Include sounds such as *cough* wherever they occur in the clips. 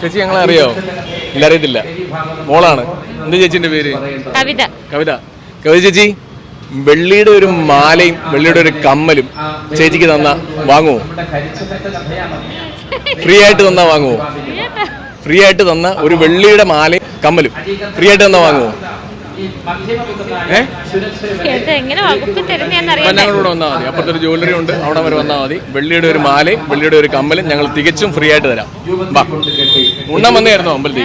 ചേച്ചി ഞങ്ങളെ അറിയോ ഇല്ല അറിയത്തില്ല മോളാണ്. എന്ത് ചേച്ചിന്റെ പേര്? കവിത. കവിത. കവിത ചേച്ചി വെള്ളിയുടെ ഒരു മാലയും വെള്ളിയുടെ ഒരു കമ്മലും ചേച്ചിക്ക് തന്ന വാങ്ങുമോ ഫ്രീ ആയിട്ട് തന്നാ വാങ്ങുമോ ഫ്രീ ആയിട്ട് തന്ന ഒരു വെള്ളിയുടെ മാലയും കമ്മലും ഫ്രീ ആയിട്ട് തന്നാ വാങ്ങുമോ ഞങ്ങളിവിടെ വന്നാൽ മതി. അപ്പുറത്തൊരു ജ്വല്ലറി ഉണ്ട്. അവിടെ വരെ വന്നാൽ മതി. വെള്ളിയുടെ ഒരു മാലയും വെള്ളിയുടെ ഒരു കമ്മലും ഞങ്ങൾ തികച്ചും ഫ്രീ ആയിട്ട് തരാം. ഉണ്ണാൻ വന്നായിരുന്നോ അമ്പലത്തിൽ?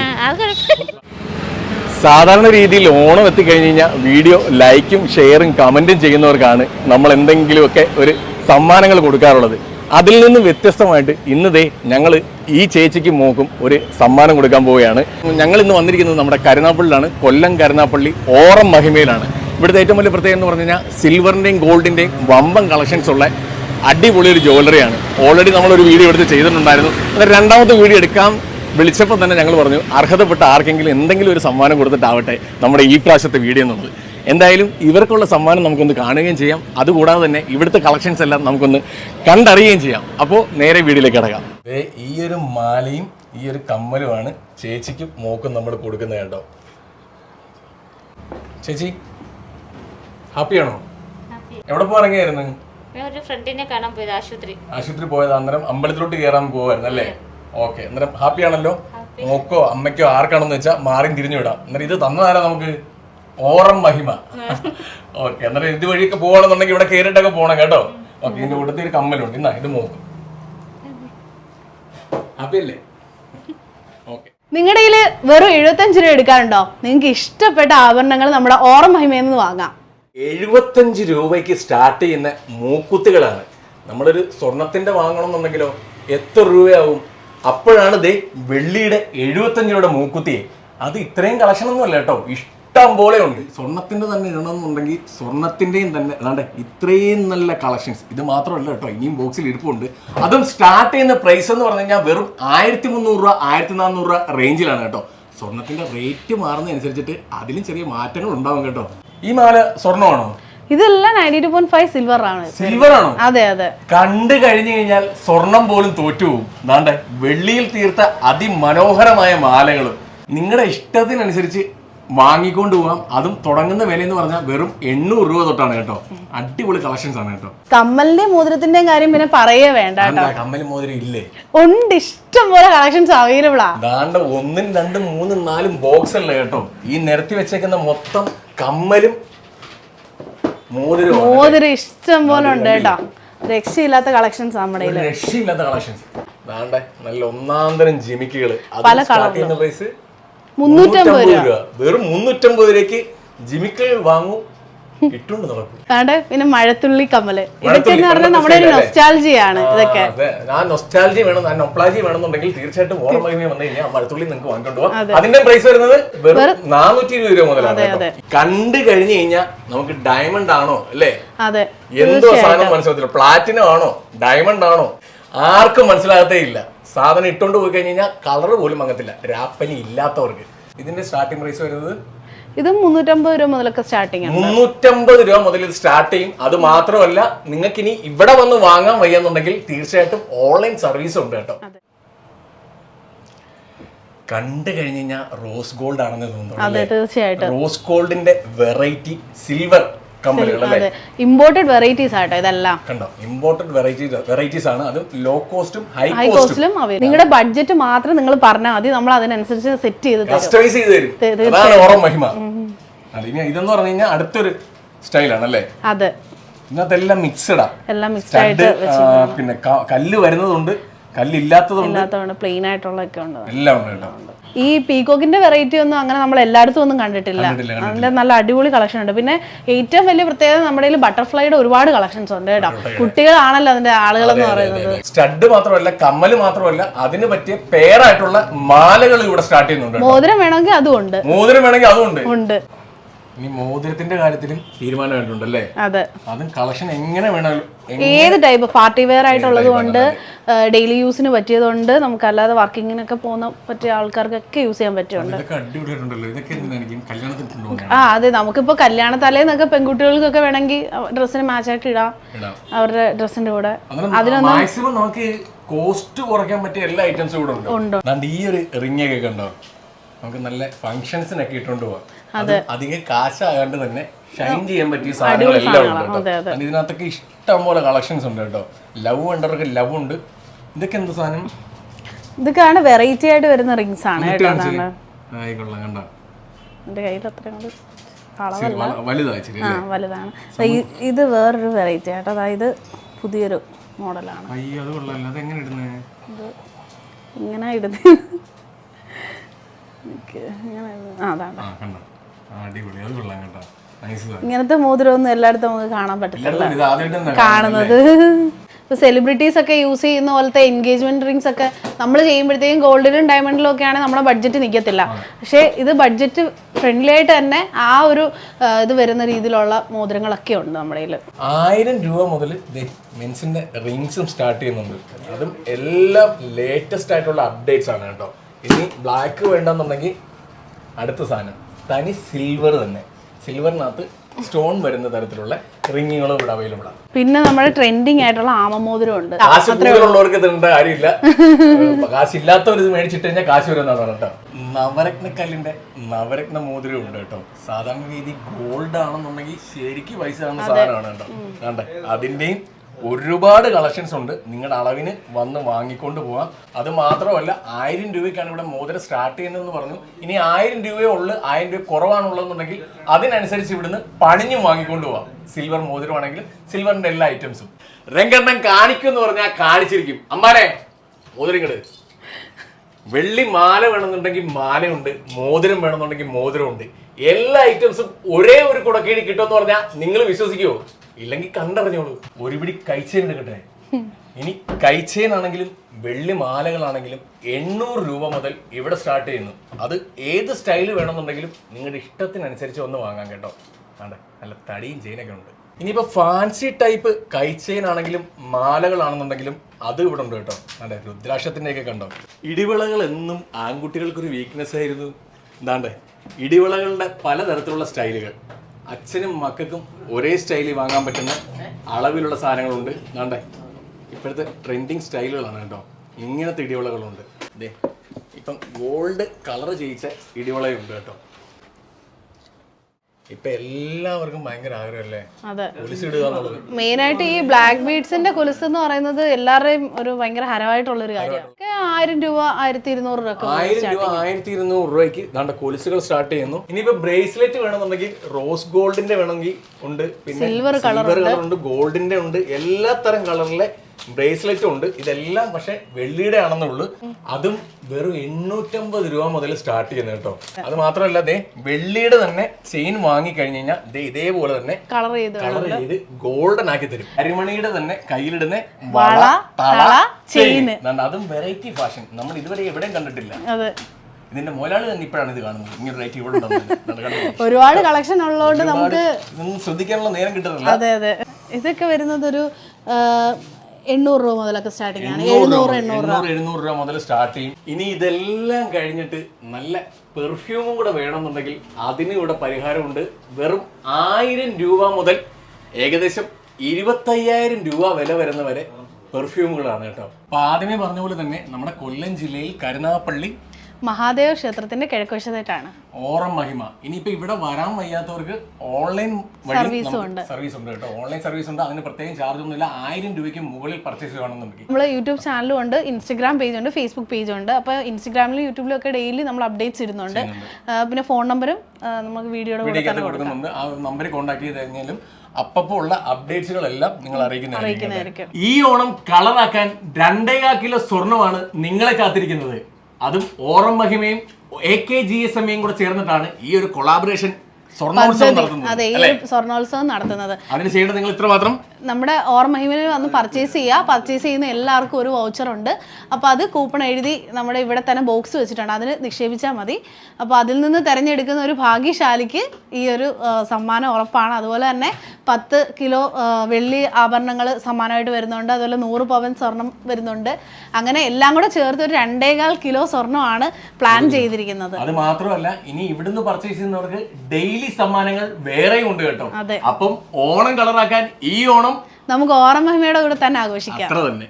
സാധാരണ രീതിയിൽ ഓണം എത്തിക്കഴിഞ്ഞ് കഴിഞ്ഞാൽ വീഡിയോ ലൈക്കും ഷെയറും കമന്റും ചെയ്യുന്നവർക്കാണ് നമ്മൾ എന്തെങ്കിലുമൊക്കെ ഒരു സമ്മാനങ്ങൾ കൊടുക്കാറുള്ളത്. അതിൽ നിന്ന് വ്യത്യസ്തമായിട്ട് ഇന്നതേ ദേ ഞങ്ങൾ ഈ ചേച്ചിക്ക് മോക്കും ഒരു സമ്മാനം കൊടുക്കാൻ പോവുകയാണ്. ഞങ്ങൾ ഇന്ന് വന്നിരിക്കുന്നത് നമ്മുടെ കരുനാപ്പള്ളിയിലാണ് കൊല്ലം കരുനാപ്പള്ളി ഓറം മഹിമയിലാണ്. ഇവിടുത്തെ ഏറ്റവും വലിയ പ്രത്യേകത എന്ന് പറഞ്ഞു കഴിഞ്ഞാൽ സിൽവറിന്റെയും ഗോൾഡിന്റെയും വമ്പം കളക്ഷൻസ് ഉള്ള അടിപൊളി ഒരു ജ്വല്ലറിയാണ് ഓൾറെഡി നമ്മളൊരു വീഡിയോ എടുത്ത് ചെയ്തിട്ടുണ്ടായിരുന്നു. അത് രണ്ടാമത്തെ വീഡിയോ എടുക്കാം. വിളിച്ചപ്പോൾ തന്നെ ഞങ്ങൾ പറഞ്ഞു അർഹതപ്പെട്ട ആർക്കെങ്കിലും എന്തെങ്കിലും ഒരു സമ്മാനം കൊടുത്തിട്ടാവട്ടെ നമ്മുടെ ഈ പ്രാവശ്യത്തെ വീഡിയോ എന്നുള്ളത്. എന്തായാലും ഇവർക്കുള്ള സമ്മാനം നമുക്കൊന്ന് കാണുകയും ചെയ്യാം. അതുകൂടാതെ തന്നെ ഇവിടുത്തെ കളക്ഷൻസ് എല്ലാം നമുക്കൊന്ന് കണ്ടറിയുകയും ചെയ്യാം. അപ്പോൾ നേരെ വീഡിയോയിലേക്ക് കിടക്കാം. ഈ ഒരു മാലയും ഈ ഒരു കമ്മലുമാണ് ചേച്ചിക്കും മോക്കും നമ്മൾ കൊടുക്കുന്നത് കേട്ടോ ചേച്ചി ഹാപ്പിയാണോ എവിടെ പോകാൻ ഇറങ്ങിയായിരുന്നു? ഞാൻ ഒരു ഫ്രണ്ടിനെ കാണാൻ പോയത് ആശുപത്രി. ആശുപത്രി പോയത് അന്നേരം അമ്പലത്തിലോട്ട് കയറാൻ പോവായിരുന്നു അല്ലേ? ഓക്കെ അന്നേരം ഹാപ്പി. ആണല്ലോ മോക്കോ അമ്മയ്ക്കോ ആർക്കാണെന്ന് വെച്ചാൽ മാറി തിരിഞ്ഞു വിടാം അന്നേരം ഇത് തന്നതാരാ നമുക്ക്? ഓറം മഹിമ. ഓക്കെ അന്നേരം ഇത് വഴിയൊക്കെ പോവാണെന്നുണ്ടെങ്കിൽ ഇവിടെ കയറിയിട്ടൊക്കെ പോകണം കേട്ടോ. ഓക്കെ ഇതിന്റെ കൂട്ടത്തിൽ ഒരു കമ്മലുണ്ട്. ഇന്നാ ഇത് നോക്കും ഹാപ്പി അല്ലേ ഓക്കെ. നിങ്ങളുടെ കയ്യിൽ വെറും എഴുപത്തഞ്ച് രൂപ എടുക്കാറുണ്ടോ നിങ്ങൾക്ക് ഇഷ്ടപ്പെട്ട ആഭരണങ്ങൾ നമ്മുടെ ഓറം മഹിമയിൽ നിന്ന് വാങ്ങാം. എഴുപത്തഞ്ച് രൂപയ്ക്ക് സ്റ്റാർട്ട് ചെയ്യുന്ന മൂക്കുത്തുകളാണ്. നമ്മളൊരു സ്വർണത്തിന്റെ വാങ്ങണമെന്നുണ്ടെങ്കിലോ എത്ര രൂപയാവും? അപ്പോഴാണ് ദേ വെള്ളിയുടെ എഴുപത്തഞ്ച് രൂപയുടെ മൂക്കുത്തിയെ. അത് ഇത്രയും കളക്ഷൻ ഒന്നും അല്ല കേട്ടോ. ഇഷ്ടം പോലെ ഉണ്ട്. സ്വർണത്തിന്റെ തന്നെ ഇടണമെന്നുണ്ടെങ്കിൽ സ്വർണത്തിന്റെയും തന്നെ അതാണ്ട് ഇത്രയും നല്ല കളക്ഷൻസ്. ഇത് മാത്രമല്ല കേട്ടോ ഇനിയും ബോക്സിൽ ഇരിപ്പുണ്ട്. അതും സ്റ്റാർട്ട് ചെയ്യുന്ന പ്രൈസ് എന്ന് പറഞ്ഞു കഴിഞ്ഞാൽ വെറും ആയിരത്തി മുന്നൂറ് രൂപ ആയിരത്തി നാനൂറ് രൂപ റേഞ്ചിലാണ് കേട്ടോ. സ്വർണത്തിന്റെ റേറ്റ് മാറുന്നതനുസരിച്ചിട്ട് അതിലും ചെറിയ മാറ്റങ്ങൾ ഉണ്ടാവും കേട്ടോ. ഈ മാല സ്വർണമാണോ ഇതെല്ലാം ninety two point five silver ആണ്. സിൽവർ ആണോ? അതെ അതെ. കണ്ടു കഴിഞ്ഞു കഴിഞ്ഞാൽ സ്വർണം പോലും തോറ്റുപോകും ദാണ്ടെ വെള്ളിയിൽ തീർത്ത അതിമനോഹരമായ മാലകളും നിങ്ങളുടെ ഇഷ്ടത്തിനനുസരിച്ച് വാങ്ങിക്കൊണ്ട് പോകാം. അതും തുടങ്ങുന്ന വില എന്ന് പറഞ്ഞാൽ വെറും എണ്ണൂറ് രൂപ തൊട്ടാണ് കേട്ടോ. അടിപൊളി കളക്ഷൻസ് ആണ് കേട്ടോ. കമ്മലിന്റെ മോതിരത്തിന്റെ കാര്യം പിന്നെ പറയേ വേണ്ട കമ്മലിന്റെ കമ്മൽ മോതിരം ഇല്ലേ? ഉണ്ട് ഇഷ്ടം പോലെ കളക്ഷൻസ് അവൈലബിൾ ആണ് ഒന്നും രണ്ടും മൂന്നും നാലും ബോക്സ് അല്ലേ കേട്ടോ. ഈ നിരത്തി വെച്ചേക്കുന്ന മൊത്തം കമ്മലും മോതിരം ഇഷ്ടം പോലെ ഉണ്ട് കേട്ടോ. രക്ഷയില്ലാത്ത കളക്ഷൻസ് നമ്മുടെ രക്ഷയില്ലാത്ത കളക്ഷൻസ് വേണ്ടേ? നല്ല ഒന്നാം തരം ജിമിക്കുകൾ പല ചെയ്യുന്ന പ്രൈസ് മുന്നൂറ്റമ്പത് രൂപ. വെറും മുന്നൂറ്റമ്പത് രൂപയ്ക്ക് ജിമിക്കുകൾ വാങ്ങൂ. അതാണ്ട് പിന്നെ മഴത്തുള്ളി കമ്മൽ. ഇതൊക്കെ എന്ന് പറഞ്ഞാൽ നമ്മുടെ ഒരു നൊസ്റ്റാൾജിയാണ് ഇതൊക്കെ. അതെ. നൊസ്റ്റാൾജി വേണം ഞാൻ നൊപ്ലാജി വേണമെന്നുണ്ടെങ്കിൽ തീർച്ചയായിട്ടും ഓർമ്മ വന്നു കഴിഞ്ഞാൽ മഴത്തുള്ളി നിങ്ങൾക്ക് വാങ്ങിക്കൊണ്ടുപോകാം അതിന്റെ പ്രൈസ് വരുന്നത് വെറും നാനൂറ്റി ഇരുപത് രൂപ മുതലാണ് കണ്ടു കഴിഞ്ഞു കഴിഞ്ഞാൽ നമുക്ക് ഡയമണ്ട് ആണോ അല്ലേ? അതെ എന്തോ സാധനം മനസ്സിലാകത്തില്ല പ്ലാറ്റിനം ആണോ ഡയമണ്ട് ആണോ ആർക്കും മനസ്സിലാകത്തേ ഇല്ല. സാധനം ഇട്ടുകൊണ്ട് പോയി കഴിഞ്ഞ് കഴിഞ്ഞാൽ കളർ പോലും അങ്ങത്തില്ല. രാപ്പനി ഇല്ലാത്തവർക്ക്. ഇതിന്റെ സ്റ്റാർട്ടിംഗ് പ്രൈസ് വരുന്നത് ഇത് മുന്നൂറ്റമ്പത് രൂപ മുതലൊക്കെ സ്റ്റാർട്ടിംഗ് ആണ് മുന്നൂറ്റമ്പത് രൂപ മുതൽ ഇത് സ്റ്റാർട്ട് ചെയ്യും. അത് മാത്രമല്ല നിങ്ങൾക്ക് ഇനി ഇവിടെ വന്ന് വാങ്ങാൻ വയ്യെന്നുണ്ടെങ്കിൽ തീർച്ചയായിട്ടും ഓൺലൈൻ സർവീസ് ഉണ്ട് കേട്ടോ. കണ്ടു കഴിഞ്ഞ് കഴിഞ്ഞാൽ റോസ് ഗോൾഡ് ആണെന്ന് തോന്നുന്നു അതെ തീർച്ചയായിട്ടും. റോസ് ഗോൾഡിന്റെ വെറൈറ്റി സിൽവർ അതെ. ഇമ്പോർട്ടഡ് വെറൈറ്റീസ് ആട്ടോ ഇതെല്ലാം. കണ്ടോ? ഇമ്പോർട്ടഡ് വെറൈറ്റി വെറൈറ്റീസ് ആണ്. അത് ലോ കോസ്റ്റും ഹൈ ഹൈ കോസ്റ്റും കോസ്റ്റിലും നിങ്ങളുടെ ബഡ്ജറ്റ് മാത്രം നിങ്ങൾ പറഞ്ഞാൽ മതി. നമ്മൾ അതിനനുസരിച്ച് സെറ്റ് ചെയ്ത് കസ്റ്റമൈസ് ചെയ്ത് തരും. അതാണ് ഓറം മഹിമ. അല്ല ഇനി ഇതെന്ന് പറഞ്ഞു കഴിഞ്ഞാൽ അടുത്തൊരു സ്റ്റൈലാണ് അല്ലേ? അതെ. ഇതിനകത്തെല്ലാം മിക്സഡാ എല്ലാം മിക്സ്ഡ് ആയിട്ട് പിന്നെ കല്ല് വരുന്നതുണ്ട്. കല്ലില്ലാത്തതുണ്ട്. പ്ലെയിൻ ആയിട്ടുള്ളതൊക്കെ ഉണ്ട്. എല്ലാം ഉണ്ട് കേട്ടോ. ഈ പീകോക്കിന്റെ വെറൈറ്റി ഒന്നും അങ്ങനെ നമ്മൾ എല്ലായിടത്തും ഒന്നും കണ്ടിട്ടില്ല. അതിന്റെ നല്ല അടിപൊളി കളക്ഷൻ ഉണ്ട്. പിന്നെ ഏറ്റവും വലിയ പ്രത്യേകത നമ്മുടെ ബട്ടർഫ്ലൈയുടെ ഒരുപാട് കളക്ഷൻസ് ഉണ്ട് കേട്ടോ. കുട്ടികളാണല്ലോ അതിന്റെ ആളുകൾ എന്ന് പറയുന്നത്. സ്റ്റഡ് മാത്രമല്ല കമ്മൽ മാത്രമല്ല അതിന് പറ്റിയ പേരായിട്ടുള്ള മാലകൾ ഇവിടെ സ്റ്റാർട്ട് ചെയ്യുന്നുണ്ട്. മോതിരം വേണമെങ്കിൽ അതും ഉണ്ട്. മോതിരം വേണമെങ്കിൽ അതും ഉണ്ട്. ഉണ്ട്. ഇനി മോതിരത്തിന്റെ കാര്യത്തിലും തീരുമാനമായിട്ടുണ്ട് അല്ലേ അതെ. അതും കളക്ഷൻ എങ്ങനെ വേണമെങ്കിലും ഏത് ടൈപ്പ് പാർട്ടി വെയർ ആയിട്ടുള്ളത് കൊണ്ട് ഡെയിലി യൂസിന് പറ്റിയതുകൊണ്ട് നമുക്ക് അല്ലാതെ വർക്കിങ്ങിനൊക്കെ പോകുന്ന പറ്റിയ ആൾക്കാർക്കൊക്കെ യൂസ് ചെയ്യാൻ പറ്റുന്നുണ്ട്. ആ അതെ. നമുക്കിപ്പോ കല്യാണ തലേന്നൊക്കെ പെൺകുട്ടികൾക്കൊക്കെ വേണമെങ്കിൽ ഡ്രസ്സിന് മാച്ചായിട്ട് ഇടാം. ഇടാം. അവരുടെ ഡ്രസ്സിന്റെ കൂടെ. മാക്സിമം നമുക്ക് കോസ്റ്റ് കുറയ്ക്കാൻ പറ്റിയ എല്ലാ ഐറ്റംസും കൂടെ ഉണ്ട്. ഉണ്ട്. ഈ ഒരു റിംഗ് ഒക്കെ കണ്ടോ? നമുക്ക് നല്ല ഫംഗ്ഷൻസിനൊക്കെ ഇട്ടുകൊണ്ട് പോവാം. അത്. അധികം കാശാകാണ്ട് തന്നെ ഷൈൻ ചെയ്യാൻ പറ്റിയ സാധനങ്ങളെല്ലാം ഉണ്ട് കേട്ടോ. ഇതിനകത്തൊക്കെ ഇഷ്ടം പോലെ കളക്ഷൻസ് ഉണ്ട് കേട്ടോ. ലവ് ഉണ്ടവർക്ക് ലവ് ഉണ്ട്. ഇതൊക്കെ എന്ത് സാധനം? ഇതൊക്കെയാണ് വെറൈറ്റി ആയിട്ട് വരുന്ന റിങ്സ് ആണ് കയ്യിൽ അത്രയും ആ വലുതാണ്. ഇത് വേറൊരു വെറൈറ്റി ആട്ടോ അതായത് പുതിയൊരു മോഡലാണ് ഇങ്ങനെ ഇടുന്ന. ഇങ്ങനത്തെ മോതിരമൊന്നും എല്ലായിടത്തും നമുക്ക് കാണാൻ ഇത് കാണുന്നത്. *laughs* ഇപ്പൊ സെലിബ്രിറ്റീസ് ഒക്കെ യൂസ് ചെയ്യുന്ന പോലത്തെ എൻഗേജ്മെന്റ് റിങ്സ് ഒക്കെ നമ്മൾ ചെയ്യുമ്പോഴത്തേക്കും ഗോൾഡിലും ഡയമണ്ടിലും ഒക്കെ ആണെങ്കിൽ നമ്മുടെ ബഡ്ജറ്റ് നിൽക്കത്തില്ല പക്ഷേ ഇത് ബഡ്ജറ്റ് ഫ്രണ്ട്ലി ആയിട്ട് തന്നെ ആ ഒരു ഇത് വരുന്ന രീതിയിലുള്ള മോതിരങ്ങളൊക്കെ ഉണ്ട് നമ്മുടെ കയ്യിൽ ആയിരം രൂപ മുതൽ മെൻസിന്റെ റിങ്സും സ്റ്റാർട്ട് ചെയ്യുന്നുണ്ട്. അതും എല്ലാം ലേറ്റസ്റ്റ് ആയിട്ടുള്ള അപ്ഡേറ്റ്സ് ആണ് കേട്ടോ. ഇനി ബ്ലാക്ക് വേണ്ടെന്നുണ്ടെങ്കിൽ അടുത്ത സാധനം. തനി സിൽവർ തന്നെ. സിൽവറിനകത്ത് സ്റ്റോൺ വരുന്ന തരത്തിലുള്ള റിങ്ങുകളും ഇവിടെ അവൈലബിൾ ആണ്. പിന്നെ നമ്മൾ ട്രെൻഡിങ് ആയിട്ടുള്ള ആമമോതിരം ഉണ്ട്. കാശ് കൂടുതലുള്ളവർക്ക് ഇതിന്റെ കാര്യമില്ല. കാശില്ലാത്തവർ ഇത് മേടിച്ചിട്ട് കഴിഞ്ഞാൽ കാശ് വരുന്നതാണ് കേട്ടോ. നവരത്നക്കല്ലിന്റെ നവരത്ന മോതിരം ഉണ്ട് കേട്ടോ. സാധാരണ രീതി ഗോൾഡ് ആണെന്നുണ്ടെങ്കിൽ ശരിക്കും പൈസ ആവുന്ന സാധനമാണ് കേട്ടോ. കണ്ടേ? അതിന്റെയും ഒരുപാട് കളക്ഷൻസ് ഉണ്ട്. നിങ്ങളുടെ അളവിന് വന്ന് വാങ്ങിക്കൊണ്ട് പോകാം അത് മാത്രമല്ല ആയിരം രൂപയ്ക്കാണ് ഇവിടെ മോതിരം സ്റ്റാർട്ട് ചെയ്യുന്നതെന്ന് പറഞ്ഞു. ഇനി ആയിരം രൂപയേ ഉള്ളു. ആയിരം രൂപ കുറവാണുള്ളതെന്നുണ്ടെങ്കിൽ അതിനനുസരിച്ച് ഇവിടുന്ന് പണിഞ്ഞും വാങ്ങിക്കൊണ്ട് പോവാം. സിൽവർ മോതിരമാണെങ്കിൽ സിൽവറിന്റെ എല്ലാ ഐറ്റംസും രംഗണ്ണം കാണിക്കും എന്ന് പറഞ്ഞാൽ കാണിച്ചിരിക്കും. അമ്മാനെ മോതിരങ്ങൾ. വെള്ളി മാല വേണമെന്നുണ്ടെങ്കിൽ മാലയുണ്ട്. മോതിരം വേണമെന്നുണ്ടെങ്കിൽ മോതിരമുണ്ട്. എല്ലാ ഐറ്റംസും ഒരേ ഒരു കുടക്കീഴി കിട്ടുമെന്ന് പറഞ്ഞാൽ നിങ്ങൾ വിശ്വസിക്കുമോ ഇല്ലെങ്കിൽ കണ്ടറിഞ്ഞോളൂ. ഒരുപിടി കൈച്ചേൻ എടുക്കട്ടെ. ഇനി കൈച്ചേൻ ആണെങ്കിലും വെള്ളി മാലകളാണെങ്കിലും എണ്ണൂറ് രൂപ മുതൽ ഇവിടെ സ്റ്റാർട്ട് ചെയ്യുന്നു. അത് ഏത് സ്റ്റൈൽ വേണമെന്നുണ്ടെങ്കിലും നിങ്ങളുടെ ഇഷ്ടത്തിനനുസരിച്ച് ഒന്ന് വാങ്ങാം കേട്ടോ. അതെ നല്ല തടിയും ചെയിനൊക്കെ ഉണ്ട്. ഇനിയിപ്പോ ഫാൻസി ടൈപ്പ് കൈച്ചെയിൻ ആണെങ്കിലും മാലകളാണെന്നുണ്ടെങ്കിലും അത് ഇവിടെ ഉണ്ട് കേട്ടോ. അതെ രുദ്രാക്ഷത്തിന്റെ ഒക്കെ കണ്ടോ? ഇടിവിളകൾ എന്നും ആൺകുട്ടികൾക്കൊരു വീക്ക്നെസ് ആയിരുന്നു. എന്താണ്ടേ ഇടിവിളകളുടെ പലതരത്തിലുള്ള സ്റ്റൈലുകൾ അച്ഛനും മക്കൾക്കും ഒരേ സ്റ്റൈലിൽ വാങ്ങാൻ പറ്റുന്ന അളവിലുള്ള സാധനങ്ങളുണ്ട്. കണ്ടേ? ഇപ്പോഴത്തെ ട്രെൻഡിങ് സ്റ്റൈലുകളാണ് കേട്ടോ. ഇങ്ങനത്തെ ഇടിവളകളുണ്ട്. ഇപ്പം ഗോൾഡ് കളർ ചെയ്യിച്ച ഇടിവളയുണ്ട് കേട്ടോ. ഇപ്പൊ എല്ലാവർക്കും ഭയങ്കര ആഗ്രഹമല്ലേ? മെയിനായിട്ട് ഈ ബ്ലാക്ക് ബീഡ്സിന്റെ കൊലുസ് എന്ന് പറയുന്നത് എല്ലാവരുടെയും ഒരു ഭയങ്കര ഹരമായിട്ടുള്ള ഒരു കാര്യമാണ്. ആയിരം രൂപ ആയിരത്തി ഇരുന്നൂറ് രൂപ ആയിരം രൂപ ആയിരത്തി ഇരുന്നൂറ് രൂപയ്ക്ക് ദാണ്ട കൊലുസുകൾ സ്റ്റാർട്ട് ചെയ്യുന്നു. ഇനിയിപ്പോ ബ്രേസ്ലെറ്റ് വേണമെന്നുണ്ടെങ്കിൽ റോസ് ഗോൾഡിന്റെ വേണമെങ്കിൽ ഉണ്ട്. പിന്നെ സിൽവർ കളർ ഉണ്ട്. ഗോൾഡിന്റെ ഉണ്ട് എല്ലാ തരം കളറിലെ ബ്രേസ്ലെറ്റും ഉണ്ട്. ഇതെല്ലാം പക്ഷെ വെള്ളിയുടെ ആണെന്നുള്ളു അതും വെറും എണ്ണൂറ്റമ്പത് രൂപ മുതൽ സ്റ്റാർട്ട് ചെയ്യുന്നത് കേട്ടോ. അത് മാത്രമല്ല ദേ വെള്ളിയുടെ തന്നെ ചെയിൻ വാങ്ങി കഴിഞ്ഞു കഴിഞ്ഞാൽ ദേ ഇതേപോലെ തന്നെ കളർ ചെയ്ത് കളർ ചെയ്ത് ഗോൾഡൻ ആക്കി തരും. അരിമണിയുടെ തന്നെ കയ്യിലിടുന്ന വള, തള ചെയിൻ. അതും വെറൈറ്റി ഫാഷൻ നമ്മൾ ഇതുവരെ എവിടെയും കണ്ടിട്ടില്ല. ഇതിന്റെ മുതലാളി തന്നെ ഇപ്പോഴാണ് ഇത് കാണുന്നത്. ഇങ്ങനെ റേറ്റ് ഇവിടെ? *laughs* ഒരുപാട് കളക്ഷൻ ഉള്ളതുകൊണ്ട് നമുക്ക് ശ്രദ്ധിക്കാനുള്ള നേരം കിട്ടുന്നില്ല. അതെ അതെ. ഇതൊക്കെ വരുന്നത് ഒരു എണ്ണൂറ് രൂപ മുതലൊക്കെ സ്റ്റാർട്ടിംഗ് ആണ്. എണ്ണൂറ് എഴുന്നൂറ് രൂപ, എണ്ണൂറ് എഴുന്നൂറ് രൂപ മുതൽ സ്റ്റാർട്ട് ചെയ്യും. ഇനി ഇതെല്ലാം കഴിഞ്ഞിട്ട് നല്ല പെർഫ്യൂമും കൂടെ വേണമെന്നുണ്ടെങ്കിൽ അതിന് ഇവിടെ പരിഹാരമുണ്ട്. വെറും ആയിരം രൂപ മുതൽ ഏകദേശം ഇരുപത്തയ്യായിരം രൂപ വില വരുന്ന വരെ പെർഫ്യൂമുകളാണ് കേട്ടോ. അപ്പൊ ആദ്യമേ പറഞ്ഞ പോലെ തന്നെ നമ്മുടെ കൊല്ലം ജില്ലയിൽ കരുനാഗപ്പള്ളി മഹാദേവ ക്ഷേത്രത്തിന്റെ കിഴക്കുവശത്തായിട്ടാണ്. ഓറം മഹിമ. ഇനിയിപ്പോ ഇവിടെ വരാൻ വയ്യാത്തവർക്ക് ഓൺലൈൻ സർവീസ് ഉണ്ട്. സർവീസ് ഉണ്ട് കേട്ടോ. ഓൺലൈൻ സർവീസ് ഉണ്ട് അതിന് പ്രത്യേകം ചാർജ് ഒന്നുമില്ല. ആയിരം രൂപയ്ക്ക് മുകളിൽ പർച്ചേസ് ചെയ്യണമെന്നുണ്ടെങ്കിൽ നമ്മൾ യൂട്യൂബ് ചാനലും ഉണ്ട്. ഇൻസ്റ്റാഗ്രാം പേജ് ഉണ്ട്. ഫേസ്ബുക്ക് പേജ് ഉണ്ട്. അപ്പോൾ ഇൻസ്റ്റാഗ്രാമിലും യൂട്യൂബിലും ഒക്കെ ഡെയിലി നമ്മൾ അപ്ഡേറ്റ്സ് ഇടുന്നുണ്ട്. പിന്നെ ഫോൺ നമ്പറും നമുക്ക് വീഡിയോയുടെ കൂടെ കൊടുക്കുന്നുണ്ട്. ആ നമ്പറിൽ കോൺടാക്ട് ചെയ്ത് കഴിഞ്ഞാലും അപ്പപ്പോൾ ഉള്ള അപ്ഡേറ്റ്സുകളെല്ലാം നിങ്ങൾ അറിയിക്കുന്നതായിരിക്കും. ഈ ഓണം കളറാക്കാൻ രണ്ടേകാ കിലോ സ്വർണമാണ് നിങ്ങളെ കാത്തിരിക്കുന്നത്. അതും ഓറം മഹിമയും A K G S M കൂടെ ചേർന്നിട്ടാണ് ഈ ഒരു കൊളാബറേഷൻ അതെ ഈ സ്വർണോത്സവം നടത്തുന്നത്. അതിന് ചെയ്യേണ്ടത് നിങ്ങൾ ഇത്ര മാത്രം? നമ്മുടെ ഓർമ്മഹിമിൽ വന്ന് പർച്ചേസ് ചെയ്യുക പർച്ചേസ് ചെയ്യുന്ന എല്ലാവർക്കും ഒരു വൗച്ചർ ഉണ്ട്. അപ്പോൾ അത് കൂപ്പൺ എഴുതി നമ്മുടെ ഇവിടെ തന്നെ ബോക്സ് വെച്ചിട്ടുണ്ട് അതിന് നിക്ഷേപിച്ചാൽ മതി. അപ്പോൾ അതിൽ നിന്ന് തിരഞ്ഞെടുക്കുന്ന ഒരു ഭാഗ്യശാലിക്ക് ഈ ഒരു സമ്മാനം ഉറപ്പാണ്. അതുപോലെ തന്നെ പത്ത് കിലോ വെള്ളി ആഭരണങ്ങൾ സമ്മാനമായിട്ട് വരുന്നുണ്ട്. അതുപോലെ നൂറ് പവൻ സ്വർണം വരുന്നുണ്ട്. അങ്ങനെ എല്ലാം കൂടെ ചേർത്ത് ഒരു രണ്ടേകാൽ കിലോ സ്വർണമാണ് പ്ലാൻ ചെയ്തിരിക്കുന്നത്. അത് മാത്രമല്ല ഇനി ഇവിടുന്ന് പർച്ചേസ് ചെയ്യുന്നവർക്ക് ഡെയിലി സമ്മാനങ്ങൾ വേറെയും ഉണ്ട് കേട്ടോ. അപ്പം ഓണം കളറാക്കാൻ ഈ ഓണം നമുക്ക് ഓർമ്മഹിമയുടെ കൂടെ തന്നെ ആഘോഷിക്കാം. അത്ര തന്നെ.